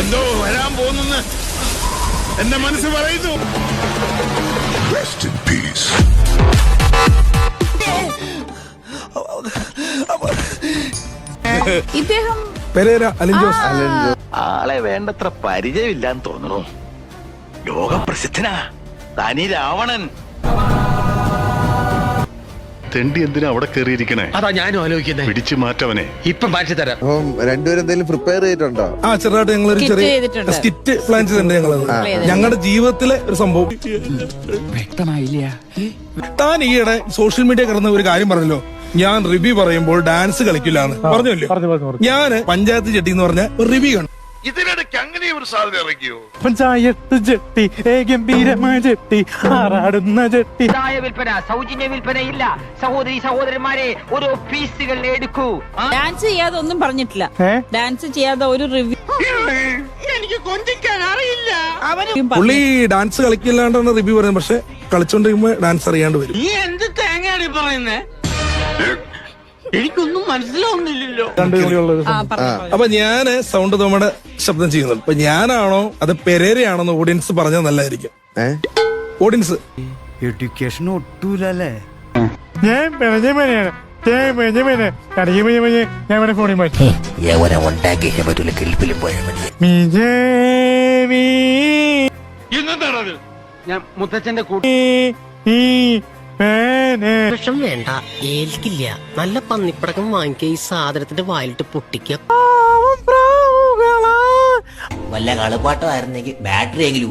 എന്തോ വരാൻ പോകുന്നെന്ന് എന്റെ മനസ്സ് പറയുന്നു. Rest in peace. ഇദ്ദേഹം പെരേര ആളെ വേണ്ടത്ര പരിചയമില്ലാന്ന് തോന്നുന്നു. ലോകപ്രസിദ്ധനാ. തനി രാവണൻ തെണ്ടി എന്തിനാ അവിടെ കയറിയിരിക്കണേ അതാ ഞാനും ആലോചിക്കുന്നത് പിടിച്ചു മാറ്റവനെ. ഇപ്പൊ മാറ്റി തരാം. അപ്പം രണ്ടുപേരും എന്തെങ്കിലും പ്രിപ്പയർ ചെയ്തിട്ടുണ്ടോ? ആ ചെറുതായിട്ട് ഞങ്ങളൊരു Skit ചെറിയ ചെയ്തിട്ടുണ്ട്. സ്കിറ്റ് പ്ലാൻ ചെയ്തിട്ടുണ്ട് ഞങ്ങളത്. ചെയ്തിട്ടുണ്ട്. ഞങ്ങളുടെ ജീവിതത്തിലെ ഒരു സംഭവം. വ്യക്തമായില്ല. താൻ ഈയിടെ സോഷ്യൽ മീഡിയ കിടന്ന ഒരു കാര്യം പറഞ്ഞല്ലോ. ഞാൻ റിവ്യൂ പറയുമ്പോൾ ഡാൻസ് കളിക്കില്ലാന്ന് പറഞ്ഞല്ലോ? ഞാൻ പഞ്ചായത്ത് ചെട്ടി എന്ന് പറഞ്ഞ ഒരു റിവ്യൂ കണ്ടു. ഇതിനിടയ്ക്ക് അങ്ങനെ ഒരു സാധനം ഇറങ്ങിയോ? പഞ്ചായത്ത് ജെട്ടി ഗംഭീരമായ ജെട്ടി ആറാടുന്ന ജെട്ടി. ചായ വിൽപ്പന സൗജന്യ വിൽപ്പനയില്ല. സഹോദരി സഹോദരന്മാരെ ഓരോ പീസുകൾ എടുക്കൂ. ഡാൻസ് ചെയ്യാതെ ഒന്നും പറഞ്ഞിട്ടില്ല? ഡാൻസ് ചെയ്യാതെ ഒരു റിവ്യൂ എനിക്ക് കൊഞ്ചിക്കാൻ അറിയില്ല. പുള്ളി ഡാൻസ് കളിക്കില്ലാണ്ടാണ് റിവ്യൂ പറയുന്നത്. പക്ഷെ കളിച്ചോണ്ടിരിക്കുമ്പോ ഡാൻസ് അറിയാണ്ട് വരും. നീ എന്ത് തേങ്ങയാണ് പറയുന്നേ? എനിക്കൊന്നും മനസ്സിലാവുന്നില്ലല്ലോ. പറഞ്ഞു പറഞ്ഞു. അപ്പൊ ഞാൻ സൗണ്ട് തോമയുടെ ശബ്ദം ചെയ്യുന്നത്. അപ്പൊ ഞാനാണോ അത് പെരേരയാണോന്ന് ഓഡിയൻസ് പറഞ്ഞാൽ നല്ലതായിരിക്കും. ഓഡിയൻസ് എഡ്യൂക്കേഷൻ ഒട്ടൂലല്ലേ? ഞാൻ ബെഞ്ചമിനാണ് ഞാൻ മുത്തച്ഛന്റെ കൂട്ടി വിഷം വേണ്ട ഏൽക്കില്ല. നല്ല പന്നിപ്പടക്കം വാങ്ങിക്ക ഈ സാധനത്തിന്റെ വായിലിട്ട് പൊട്ടിക്കുക. വല്ല കളുപാട്ടമായിരുന്നെങ്കിൽ ബാറ്ററി എങ്കിലും